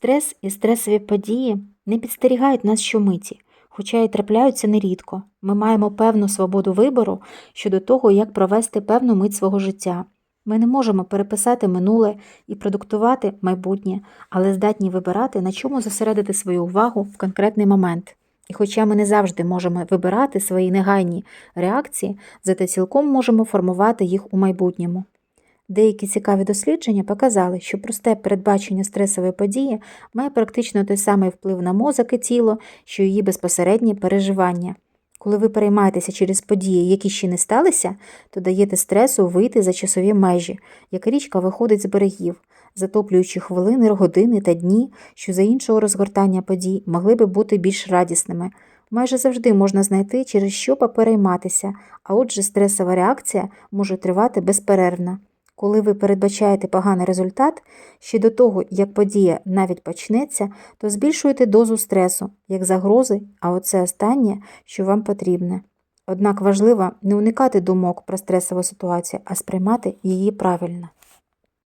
Стрес і стресові події не підстерігають нас щомиті, хоча й трапляються нерідко. Ми маємо певну свободу вибору щодо того, як провести певну мить свого життя. Ми не можемо переписати минуле і продуктувати майбутнє, але здатні вибирати, на чому зосередити свою увагу в конкретний момент. І хоча ми не завжди можемо вибирати свої негайні реакції, зате цілком можемо формувати їх у майбутньому. Деякі цікаві дослідження показали, що просте передбачення стресової події має практично той самий вплив на мозок і тіло, що її безпосереднє переживання. Коли ви переймаєтеся через події, які ще не сталися, то даєте стресу вийти за часові межі, як річка виходить з берегів, затоплюючи хвилини, години та дні, що за іншого розгортання подій могли би бути більш радісними. Майже завжди можна знайти, через що поперейматися, а отже, стресова реакція може тривати безперервно. Коли ви передбачаєте поганий результат, ще до того, як подія навіть почнеться, то збільшуєте дозу стресу, як загрози, а оце останнє, що вам потрібне. Однак важливо не уникати думок про стресову ситуацію, а сприймати її правильно.